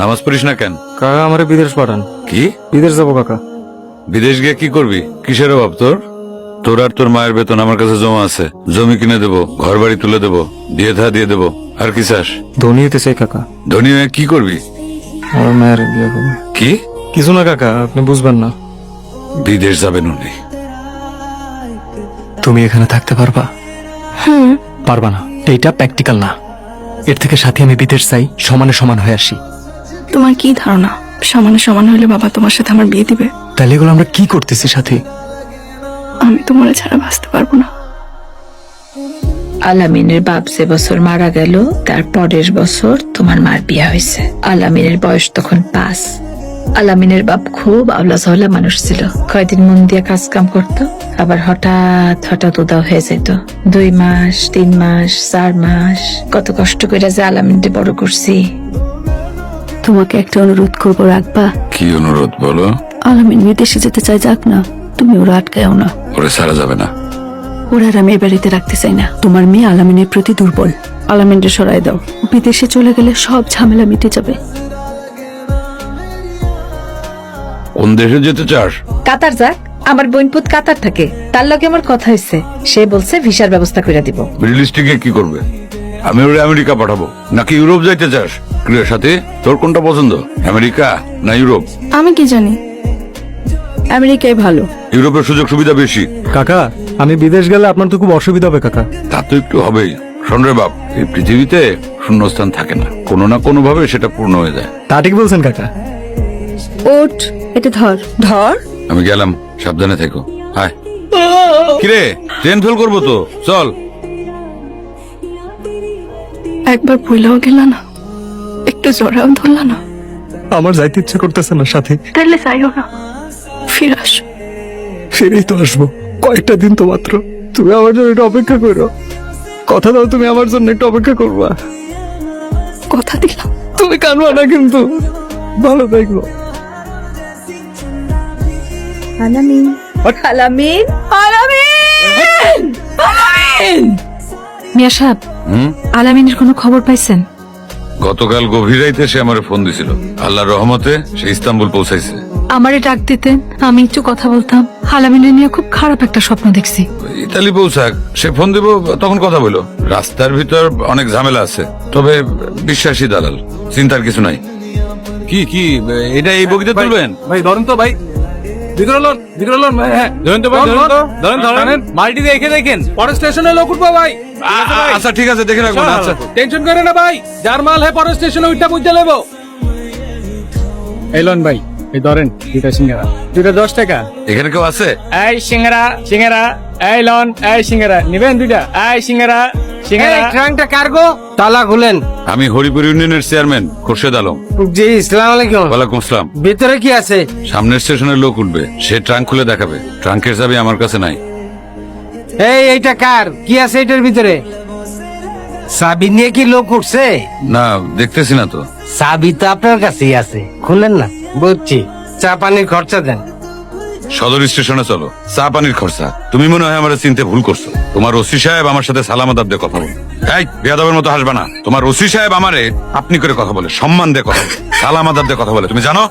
নামাজ পড়িস না কেন? কাকা আমারে বিদেশ পাঠান। কি? বিদেশ যাব কাকা। বিদেশ গিয়ে কি করবি? কিসের অভাব তোর? তোর আর তোর মায়ের বেতন আমার কাছে জমা আছে। জমি কিনে দেবো ঘর বাড়ি তুলে দেবো দিয়ে থা দিয়ে দেবো। আর কি চাস? ধনী হতে চাই কাকা। ধনী হয়ে কি করবি? আমার মায়ের বিয়ে করব। কি? কিছু না কাকা আপনি বুঝবেন না। বিদেশ যাবেন উনি। তুমি এখানে থাকতে পারবা? পারবা না। এইটা প্র্যাকটিক্যাল না। এর থেকে সাথে আমি বিদেশ চাই সমানে সমান হয়ে আসি। তোমার কি ধারণা? সমানে সমান হলে বাবা তোমার সাথে আমার বিয়ে দিবে। তাহলে এগুলো আমরা কি করতেছি সাথে? আমি তোমার ছাড়া বাঁচতে পারব না। আলামিনের বাপ যে বছর মারা গেল তার পরের বছর তোমার মার বিয়া হয়েছে। আলামিনের বয়স তখন পাঁচ। আলামিনের বাপ খুব আওলা সহলা মানুষ ছিল। কয়দিন মন দিয়ে কাজ কাম করতো আবার হঠাৎ হঠাৎ উদাও হয়ে যেত। দুই মাস তিন মাস চার মাস। কত কষ্ট করে যে আলামিনকে বড় করছি। তোমাকে একটা অনুরোধ করব রাখবা। কি অনুরোধ বলো? আলামিন বিদেশে যেতে চাই যাক না। তুমি ওরা আটকায়ও না। ওরা সারা যাবে না। ওরা আর আমি এ বাড়িতে রাখতে চাই না। তোমার মেয়ে আলামিনের প্রতি দুর্বল। আলামিনকে সরাই দাও। বিদেশে চলে গেলে সব ঝামেলা মিটে যাবে। কোন দেশে যেতে চাস? কাতার যাক। আমার বোনপুত কাতার থাকে। তার লগে আমার কথা হয়েছে সে বলছে ভিসার ব্যবস্থা করে দিব। মিডল ইস্টে গিয়ে কি করবে? আমি ওরে আমেরিকা পাঠাবো। নাকি ইউরোপ যাইতে চাস? ক্রিয়ার সাথে তোর কোনটা পছন্দ? আমেরিকা না ইউরোপ? আমি কি জানি? আমেরিকায় ভালো। ইউরোপের সুযোগ সুবিধা বেশি। কাকা আমি বিদেশ গেলে আপনার তো খুব অসুবিধা হবে কাকা। তা তো একটু হবেই। শোন রে বাপ এই পৃথিবীতে শূন্যস্থান থাকে না। কোনো না কোনো ভাবে সেটা পূর্ণ হয়ে যায়। তা ঠিক বলছেন কাকা। ওট এটা ধর। ধর? আমি গেলাম সাবধানে থেকো। হায়। কিরে ট্রেন ফেল করব তো? চল। একবার বইলেও গেল না। একটু জড়াও ধরল না। আমার যাইতে ইচ্ছে করতেছে না সাথে। তাহলে যাইও না। ফিরে আস। ফিরেই তো আসব। কয়েকটা দিন তো মাত্র। তুমি আমার জন্য একটু অপেক্ষা করো। কথা দাও তুমি আমার জন্য একটু অপেক্ষা করবা। কথা দিলাম। তুমি কানবা না কিন্তু। ভালো দেখব আলামিন। আলামিন। আলামিন! আলামিন! মিয়া সাহেব হুম? আলামিনের কোনো খবর পাইছেন? গতকাল গভীর রাইতে সে আমার ফোন দিছিল। আল্লাহর রহমতে সে ইস্তাম্বুল পৌঁছাইছে। আমারে ডাক দিতেন আমি একটু কথা বলতাম। আলামিনের নিয়ে খুব খারাপ একটা স্বপ্ন দেখছি। ইতালি পৌঁছাক সে ফোন দিব তখন কথা বলো রাস্তার ভিতর অনেক ঝামেলা আছে তবে বিশ্বাসী দালাল চিন্তার কিছু নাই। কি কি এটা এই বগিতে তুলবেন? ভাই ধরেন তো ভাই ভিতরে লোন ভিতরে লোন হ্যাঁ ধরেন ভাই ধরেন তো ধরেন ধরেন। মাল্টি দেখে দেখেন। পরে স্টেশনে লোক উঠবো ভাই। আচ্ছা ঠিক আছে দেখে রাখব না, আচ্ছা। টেনশন করে না ভাই। যার মাল হ্যাঁ পরে স্টেশনে উঠটা বুঝতে লেবো এই লোন ভাই এই ধরেন দুইটা সিঙ্গারা। দুইটা দশ টাকা? এখানে কেউ আছে? এই সিঙ্গারা সিঙ্গারা এই লন এই সিঙ্গারা। নিবেন দুইটা? এই সিঙ্গারা সিঙ্গারা ট্রাঙ্কটা কার্গো? তালা খুলেন। আমি হরিপুর ইউনিয়নের চেয়ারম্যান খোরশেদ আলম। জি ইসলাম আলাইকুম। ওয়ালাইকুম আসসালাম। ভিতরে কি আছে? সামনের স্টেশনের লোক উঠবে। সে ট্রাঙ্ক খুলে দেখাবে। ট্রাঙ্কের চাবি আমার কাছে নাই। এই এইটা কার? কি আছে এটার ভিতরে? চাবি নিয়ে কি লোক উঠছে? না দেখতেছি না তো। চাবি তো আপনার কাছেই আছে। খুলেন না। বুঝছি। চা পানির খরচা দেন। সদর স্টেশনে চলো। চা পানির খরচা। তুমি মনে হয় আমার চিনতে ভুল করছ। তোমার ওসি সাহেব আমার সাথে সালামত আব্দে কথা বলে। এই, বেয়াদবের মতো হাসবা না। তোমার ওসি সাহেব আমারে আপনি করে কথা বলে, সম্মান দিয়ে কথা বলে, সালাম আদাব দিয়ে কথা বলে। তুমি জানো?